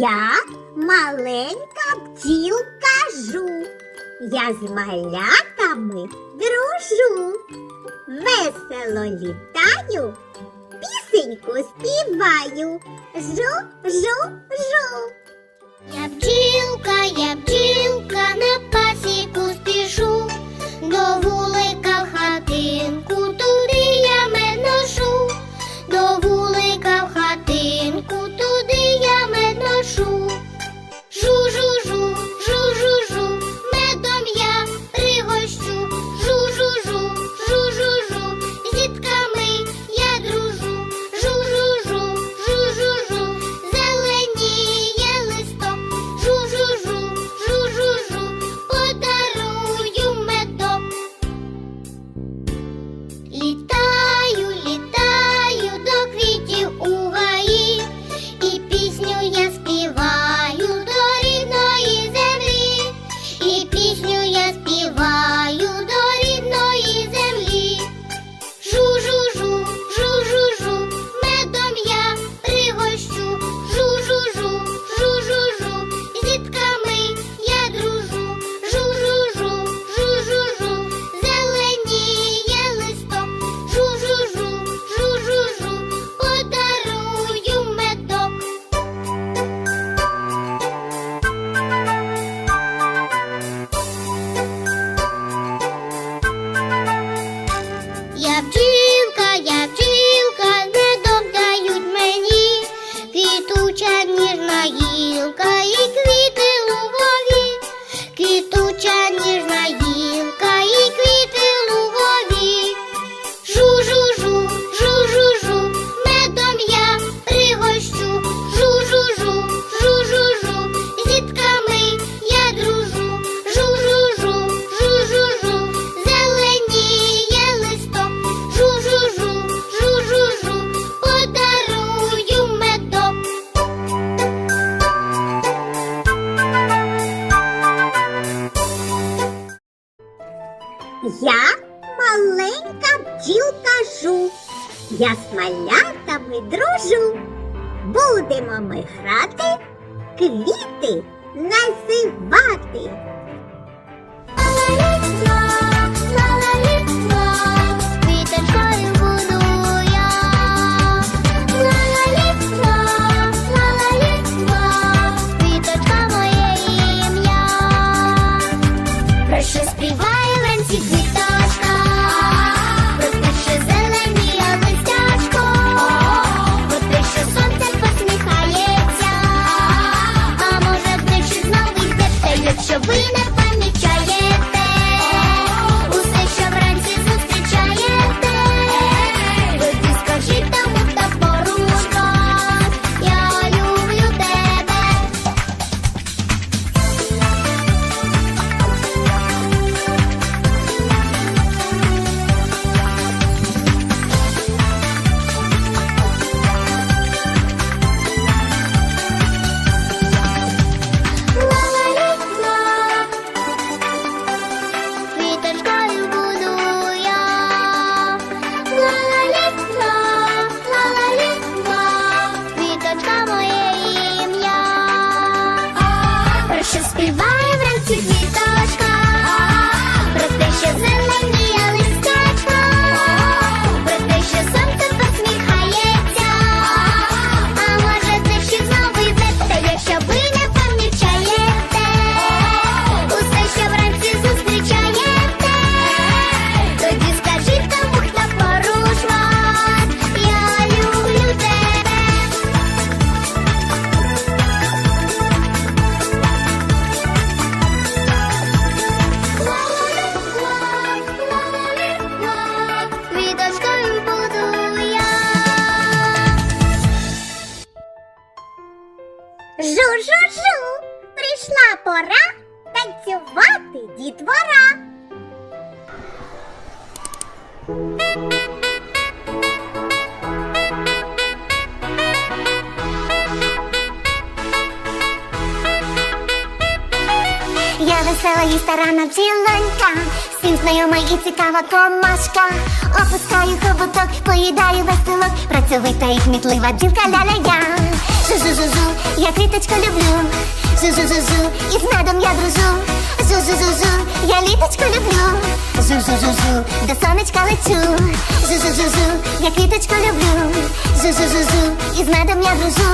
Я маленька бджілка жу, я з малятами дружу. Весело літаю, пісеньку співаю. Жу, жу, жу. Я бджілка, я бджілка. Я маленька бджілка жу, я з малятами дружу. Будемо ми грати, квіти називати. весела і старана бджілонька всім знайома і цікава комашка, опускаю хоботок, поїдаю веселок, працьовита і кмітлива бджілка ляля я Жу-жу-жу-жу, я квіточку люблю, Жу-жу-жу-жу, і з медом я дружу. Жу-жу-жу-жу, я літочку люблю. Жу-жу-жу-жу, до сонечка лечу. Жу-жу-жу-жу, я квіточку люблю. Жу-жу-жу-жу, і з медом я дружу.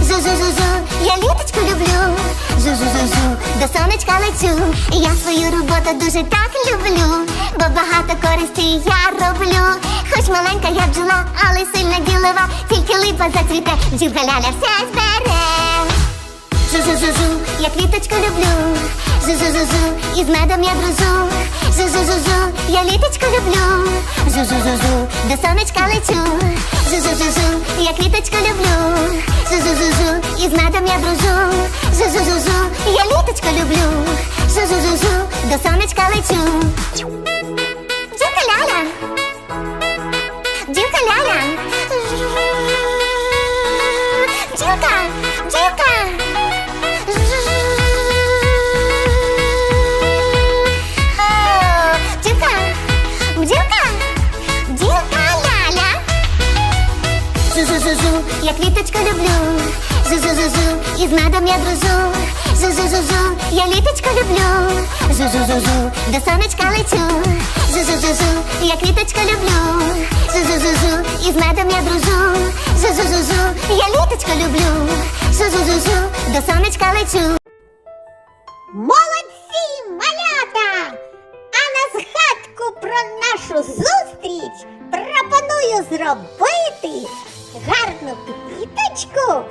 Жу-жу-жу-жу, я літочку люблю. Жу-жу-жу-жу, до сонечка лечу. Я свою роботу дуже так люблю, бо багато користі я роблю. Хоч маленька я бджола, але сильна ділова, тільки липа зацвіте, бджілка ляля все збере. Жу-жу-жу-жу, я квіточку люблю. Жу-жу-жу-жу, і з медом я дружу. Жу-жу-жу-жу, я літочку люблю. Жу-жу-жу-жу, до сонечка лечу. Жу-жу-жу-жу, я квіточку люблю. Жу-жу-жу-жу, і з медом я дружу. Жу-жу-жу-жу, я літочку люблю. Жу-жу-жу-жу, до сонечка лечу. Бджілка ляля. Бджілка ляля. Бджілка, бджілка. Жу-жу-жу-жу, я квіточку люблю. Жу-жу-жу-жу, і медом я дружу. Жу-жу-жу-жу, я літочку люблю. Жу-жу-жу-жу, до сонечка лечу. Жу-жу-жу-жу, я квіточку люблю. Жу-жу-жу-жу, і з медом я дружу. Жу-жу-жу-жу, я літочку люблю. Жу-жу-жу-жу, до сонечка лечу. Молодці, малята! А на згадку про нашу зустріч пропоную зробити квіточку